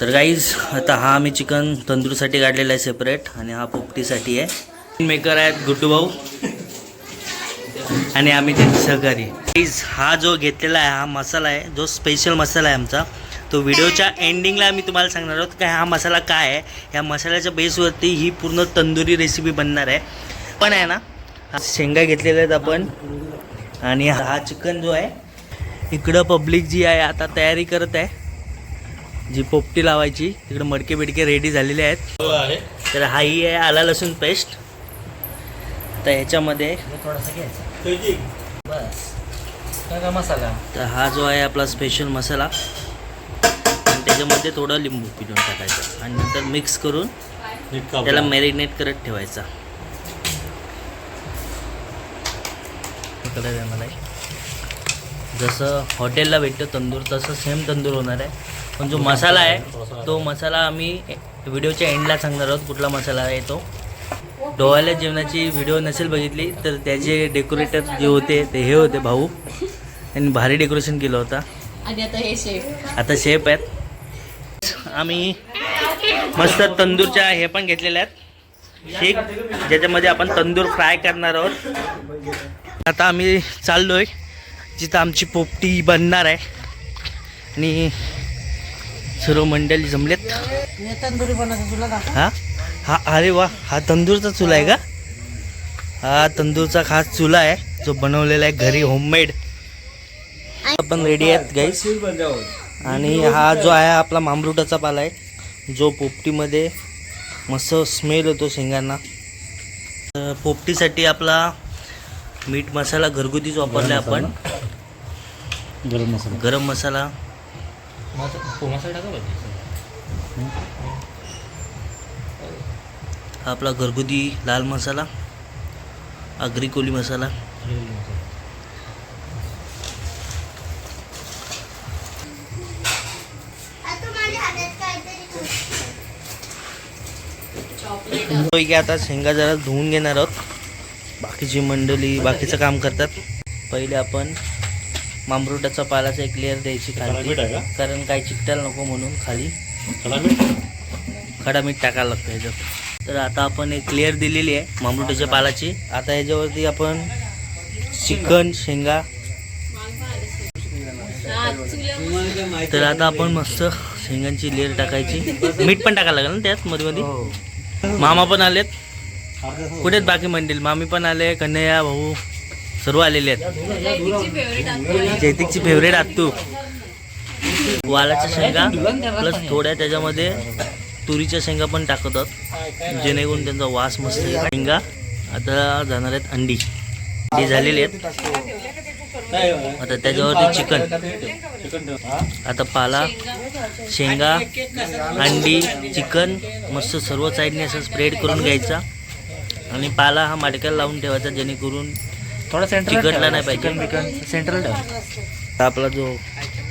तर गाईज आता हा आम्ही चिकन तंदूरसाठी काढलेला आहे सेपरेट आणि हा पोपटीसाठी आहे. मेकर आहेत गुड्डू भाऊ आणि आम्ही त्यांचे सहकारी. गाईज हा जो घेतलेला आहे हा मसाला आहे जो स्पेशल मसाला आहे आमचा तो व्हिडिओच्या एंडिंगला आम्ही तुम्हाला सांगणार आहोत की हा मसाला काय आहे. ह्या मसाल्याच्या बेसवरती ही पूर्ण तंदुरी रेसिपी बनणार आहे. पण आहे ना शेंगा घेतलेल्या आहेत आपण. आणि हा चिकन जो आहे इकडं पब्लिक जी आहे आता तयारी करत आहे. जी पोपटी लावायची तिकडे मडके बिडके रेडी झालेले आहेत. तर हा ही आहे आला लसूण पेस्ट तर ह्याच्यामध्ये थोडासा घ्यायचा. बस. काय का मसाला. तर हा जो आहे आपला स्पेशल मसाला. आणि त्याच्यामध्ये थोडं लिंबू पिळून टाकायचं. आणि नंतर मिक्स करून त्याला मॅरिनेट करत ठेवायचा. मला जसं हॉटेलला भेटतो तंदूर तसं सेम तंदूर होणार आहे. पण जो मसाला आहे तो मसाला आम्ही व्हिडिओच्या एंडला सांगणार आहोत कुठला मसाला आहे तो. डोहाल्या जेवणाची व्हिडिओ नसेल बघितली तर त्याचे डेकोरेटर जे होते ते हे होते भाऊ. त्यांनी भारी डेकोरेशन केलं होतं. आणि आता हे शेफ आता शेप आहेत. आम्ही मस्त तंदूरच्या हे पण घेतलेल्या आहेत. शेक ज्याच्यामध्ये आपण तंदूर फ्राय करणार आहोत. आता आम्ही चाललोय. जिथं आमची पोपटी बनणार आहे. आणि सर्व मंडळी जमलेत. तंदुरी तुला हा? हा अरे वा हा तंदूरचा चुला आहे का? हा तंदूरचा खास चुला आहे. जो बनवलेला आहे घरी होममेड आपण रेडी आहेत गाईस आणि हा जो आहे आपला मामरूटाचा पाला आहे. जो पोपटीमध्ये मस्त स्मेल होतो शेंगांना. तर पोपटीसाठी आपला मीठ मसाला घरगुतीच वापरला आपण. गरम मसाला. गरम मसाला. हा आपला घरगुती लाल मसाला आगरी कोली मसाला. की आता शेंगा जरा धुवून घेणार आहोत. बाकीची मंडळी बाकीचं काम करतात. पहिले आपण मामरुटाचा पालाचा एक लेअर द्यायची खाली कारण काही चिकटायला नको म्हणून खाली. खडा मीठ? टाकायला लागतं ह्याच्यात. तर आता आपण एक लेअर दिलेली आहे मामरुटाच्या पालाची. आता ह्याच्यावरती आपण चिकन शेंगा. तर आता आपण मस्त शेंगांची लेअर टाकायची. मीठ पण टाकायला लागेल ना त्यात मध्ये मध्ये मामा पण आलेत. कुठे आहेत बाकी मंडळी? मामी पण आले कन्हैया भाऊ. सर्व आलेले आहेत. जैतिकची फेवरेट आत्तू. वालाच्या शेंगा प्लस थोड्या त्याच्यामध्ये तुरीच्या शेंगा पण टाकतात. जेणेकरून त्यांचा वास मस्त शेंगा आता जाणार आहेत अंडी. अंडी झालेली आहेत. आता त्याच्यावरती चिकन. आता पाला शेंगा अंडी चिकन मस्त सर्व साईडने असं स्प्रेड करून घ्यायचा. आणि पाला हा माडक्याला लावून ठेवायचा जेणेकरून थोडा सेंटर चिकटला नाही पाहिजे. सेंट्रल ठेव. आपला जो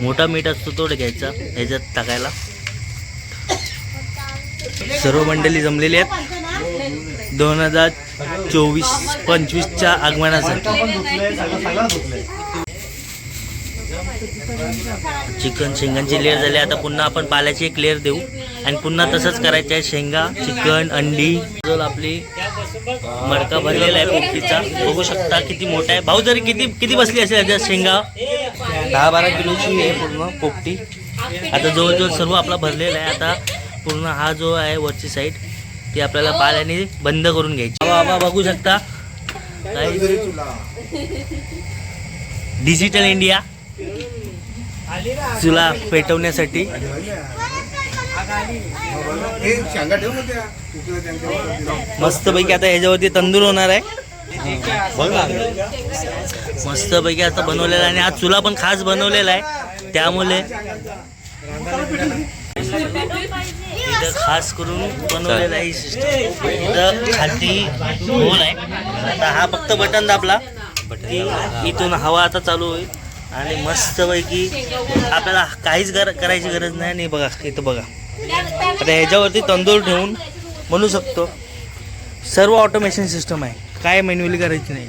मोठा मीठ असतो तो घ्यायचा ह्याच्यात टाकायला. सर्व मंडळी जमलेली आहेत. दोन हजार चोवीस पंचवीसच्या आगमनासाठी. चिकन शेंगांची लेअर झाली. आता पुन्हा आपण पाल्याची एक लेअर देऊ. आणि पुन्हा तसंच करायचं आहे शेंगा चिकन अंडी. आपली मडका भरलेला आहे पोपटीचा बघू शकता किती मोठा आहे. भाऊ जरी किती किती बसली असेल याच्यात शेंगा? दहा बारा किलोची आहे पूर्ण पोपटी आता जवळजवळ सर्व आपला भरलेला आहे. आता पूर्ण हा जो आहे वरची साईड ती आपल्याला पाल्याने बंद करून घ्यायची. बाबा बघू शकता. डिजिटल इंडिया चुला पेटवण्यासाठी. मस्तपैकी आता ह्याच्यावरती तंदूर होणार आहे. मस्तपैकी आता बनवलेला आहे आणि हा चुला पण खास बनवलेला आहे. त्यामुळे इथं खास करून बनवलेला आहे ही सिस्टम इथं खालती होल आहे. आता हा फक्त बटन दाबला. इथून हवा आता चालू होईल. आणि मस्तपैकी आपल्याला काहीच गर करायची गरज नाही आणि बघा इथं बघा. आता ह्याच्यावरती तंदूर ठेवून बनवू शकतो. सर्व ऑटोमेशन सिस्टम आहे. काय मॅन्युअली करायची नाही.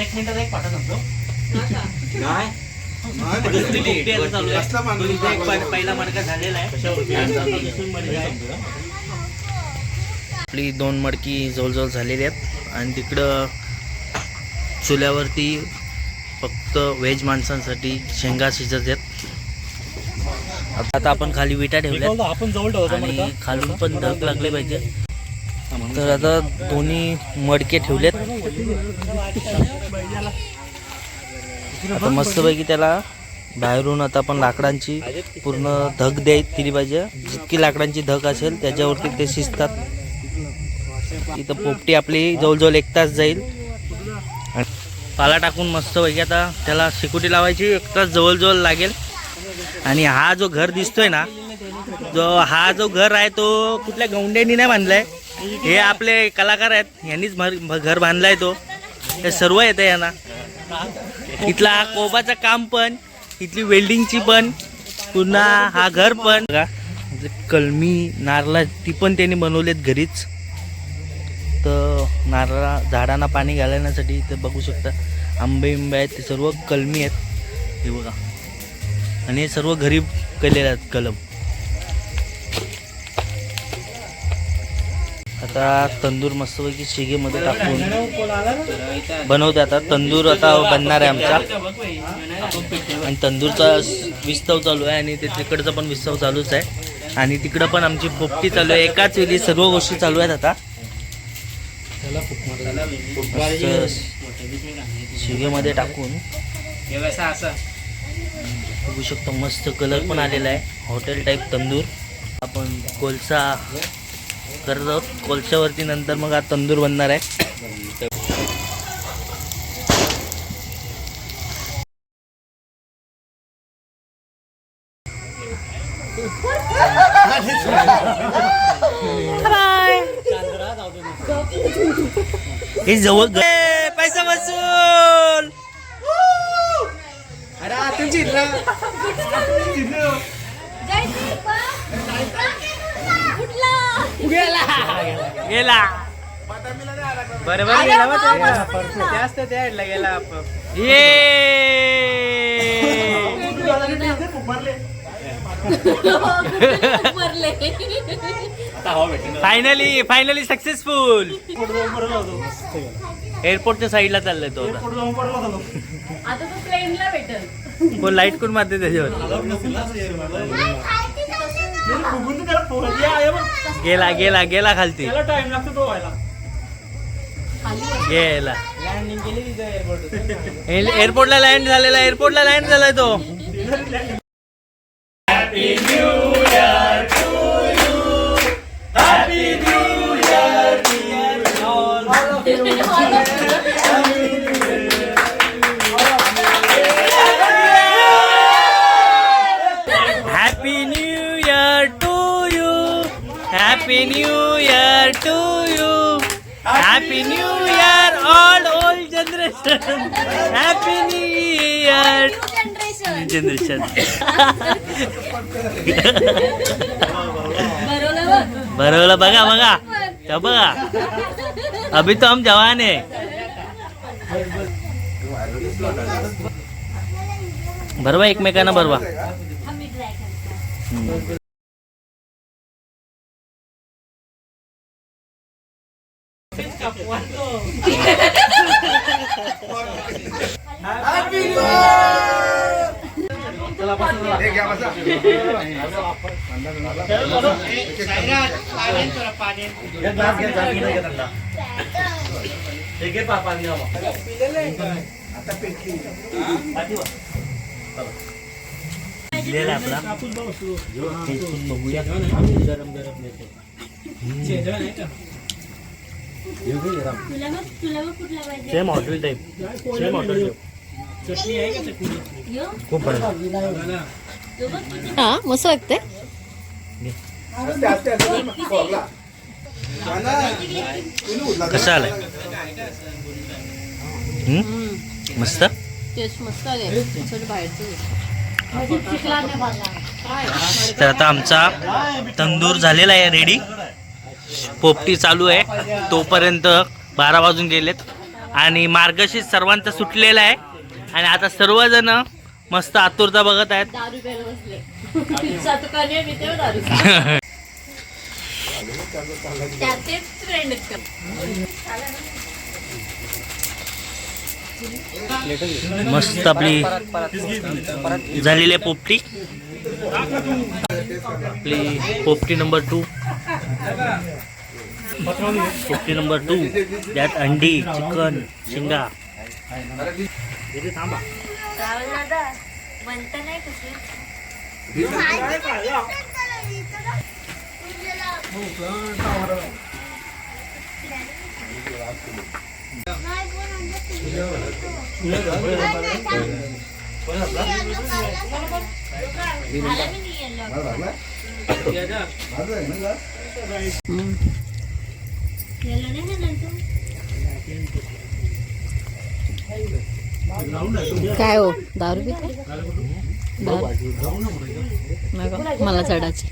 एक मिनिटात एक पहिला मडका झालेला आहे. आपली दोन मडकी जवळजवळ झालेली आहेत. आणि तिकडं चुल्यावरती फक्त व्हेज माणसांसाठी शेंगा शिजत आहेत. आता आपण खाली विटा ठेवल्यात. आपण जवळ आणि खालून पण धग लागले पाहिजे. तर आता दोन्ही मडके ठेवलेत. आता मस्तपैकी त्याला बाहेरून आता आपण लाकडांची पूर्ण धग द्याय दिली पाहिजे. जितकी लाकडांची धग असेल त्याच्यावरती ते शिजतात. इथं पोपटी आपली जवळजवळ एक तास जाईल. पाला टाकून मस्त पैकी आता त्याला शेकोटी लावायची एक तास जवळजवळ लागेल. आणि हा जो घर दिसतोय ना जो हा जो घर आहे तो कुठल्या गौंड्यांनी नाही बांधलाय. हे आपले कलाकार आहेत यांनीच भर- घर बांधलाय तो. हे सर्व येतं यांना. इथला हा कोबाचं काम पण इथली वेल्डिंगची पण पुन्हा हा घर पण. कलमी नारळा ती पण त्यांनी बनवलेत घरीच. नारळा झाडांना पाणी घालण्यासाठी इथे बघू शकता. आंबे इंबे आहेत ते सर्व कलमी आहेत. हे बघा. आणि हे सर्व घरी केलेले आहेत कलम. आता तंदूर मस्तपैकी शिगेमध्ये टाकून बनवते आता. तंदूर आता बनणार आहे आमचा. आणि तंदूरचा विस्तव चालू आहे आणि ते तिकडचा पण विस्तव चालूच आहे. आणि तिकडं पण आमची पोपटी चालू आहे. एकाच वेळी सर्व गोष्टी चालू आहेत आता. शिगेमध्ये टाकून. बघू शकतो मस्त कलर पण आलेला आहे. Hotel type tandoor. आपण कोळसा करत आहोत. कोळशावरती नंतर मग हा तंदूर बनणार आहे. हे जवळ पैसा वसूल! गेला. बरोबर गेला बा तो. जास्त त्या गेला ये. फायनली फायनली सक्सेसफुल एअरपोर्टच्या साईडला चाललाय तो आता. आता तो प्लेनला भेटल. कोण लाइट कोण मारते त्याच्यावर? गेला गेला गेला खालती. गेला. एअरपोर्टला लँड झालेला एअरपोर्टला लँड झालाय तो. happy new year to you happy new year all old generation happy new year generation बरोबर बघा बघा त्या बघा अभी तो हम जवान है बरोबर एकमेकांना बरोबर हम्म. दिलेला आहे आपला टेस्टिंग बघूया same hotel type same hotel type खूप बरं हा मस्त वाटतंय. कसं आलंय? हम्म? मस्त? टेस्ट मस्त आले थोडं बाहेरचं तर आता आमचा तंदूर झालेला आहे रेडी पोपटी चालू आहे. तोपर्यंत बारा वाजून गेलेत. आणि मार्गशीर्ष सर्वांचा सुटलेला आहे. आणि आता सर्वजण मस्त आतुरता बघत आहेत. मस्त आपली झालेली आहे पोपटी. आपली popti number two popti number two त्यात अंडी चिकन शिंगा काय हो? दारू पिते दारू? मला चढायची.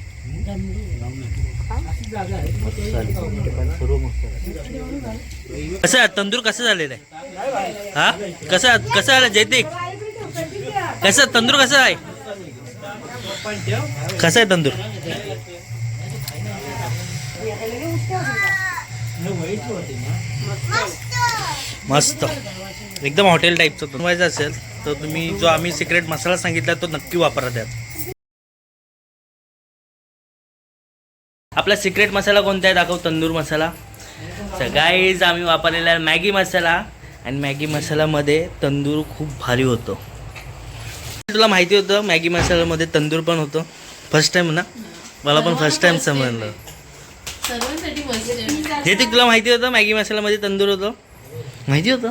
कसं आहे? तंदूर कसं झालेलं आहे? हा? कसं कसं आलं जैतिक कसं? तंदूर कसं आहे? कसं आहे तंदूर? मस्त. एकदम हॉटेल टाईपचं बनवायचं असेल तर तुम्ही जो आम्ही सिक्रेट मसाला सांगितला तो नक्की वापरा त्यात. आपला सिक्रेट मसाला कोणता आहे दाखव तंदूर मसाला. सगळ्याच आम्ही वापरलेला आहे मॅगी मसाला. आणि मॅगी मसालामध्ये तंदूर खूप भारी होतो. तुला माहिती होतं मॅगी मसाल्यामध्ये तंदूर पण होतं. फर्स्ट टाइम ना? मला पण फर्स्ट टाइम समजलं. ते तुला माहिती होतं मॅगी मसाल्यामध्ये तंदूर होतं? माहिती होतं?